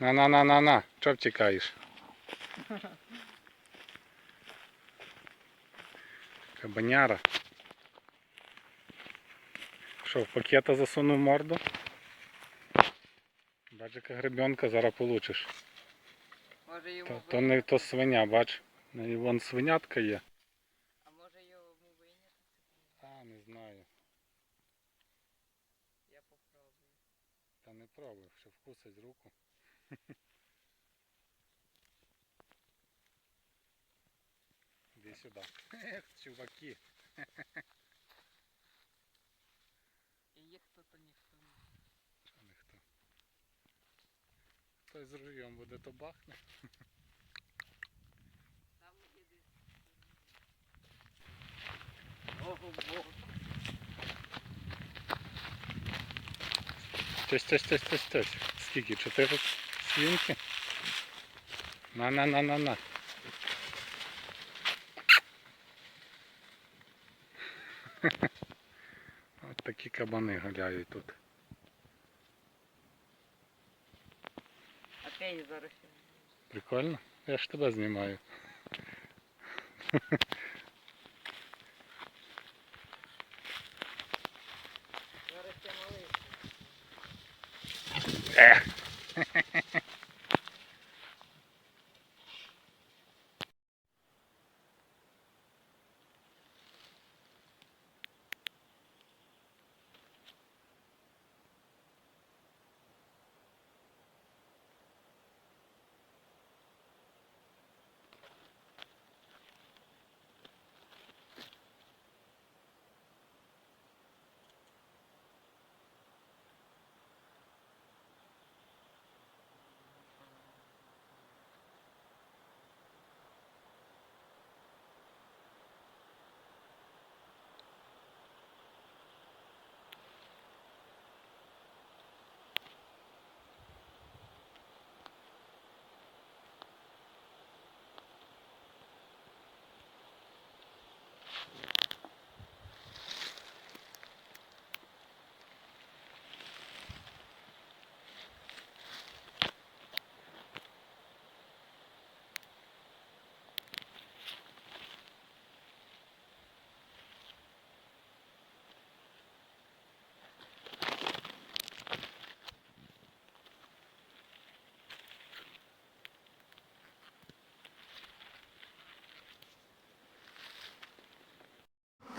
На-на-на-на-на. Чого втікаєш? Кабаняра. Що, в пакета засунув морду? Бач, яка гребенка, зараз получиш. Може йому То, то не то свиня, бач. І Вон свинятка є. А може йому виняти? А, не знаю. Я попробую. Та не пробуй, що вкусить руку. Іди сюди. Ех, чуваки. І їх тут ніхто не. Що ніхто. Хтось з ружьом буде то бахне. Там їде. Ого, бог. Тось, тось, тось, тось, тось. Скільки? Чотири свинки? На, на, на, на, на. От такі кабани гуляють тут. Опять зараз. Прикольно? Я ж тебе знімаю. Зараз я малий.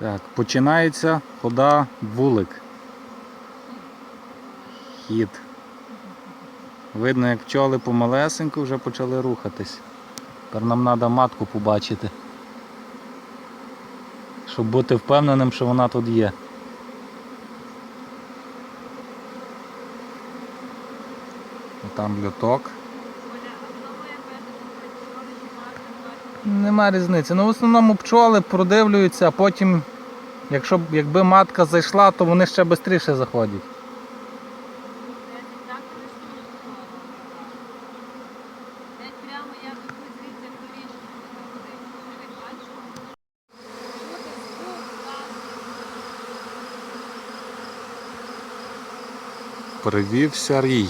Так, починається хода вулик. Хід. Видно, як пчоли помалесеньку вже почали рухатись. Тепер нам треба матку побачити. Щоб бути впевненим, що вона тут є. Там люток. Нема різниці. Ну в основному пчоли продивлюються, а потім, якщо б- якби матка зайшла, то вони ще швидше заходять. Прямо я тут звідси корішки не бачу. Буде звук, так. Привівся рій.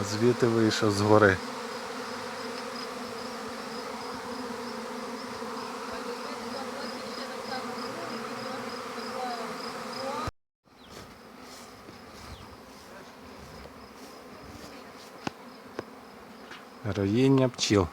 А звідти вийшов з гори. Роїння пчіл.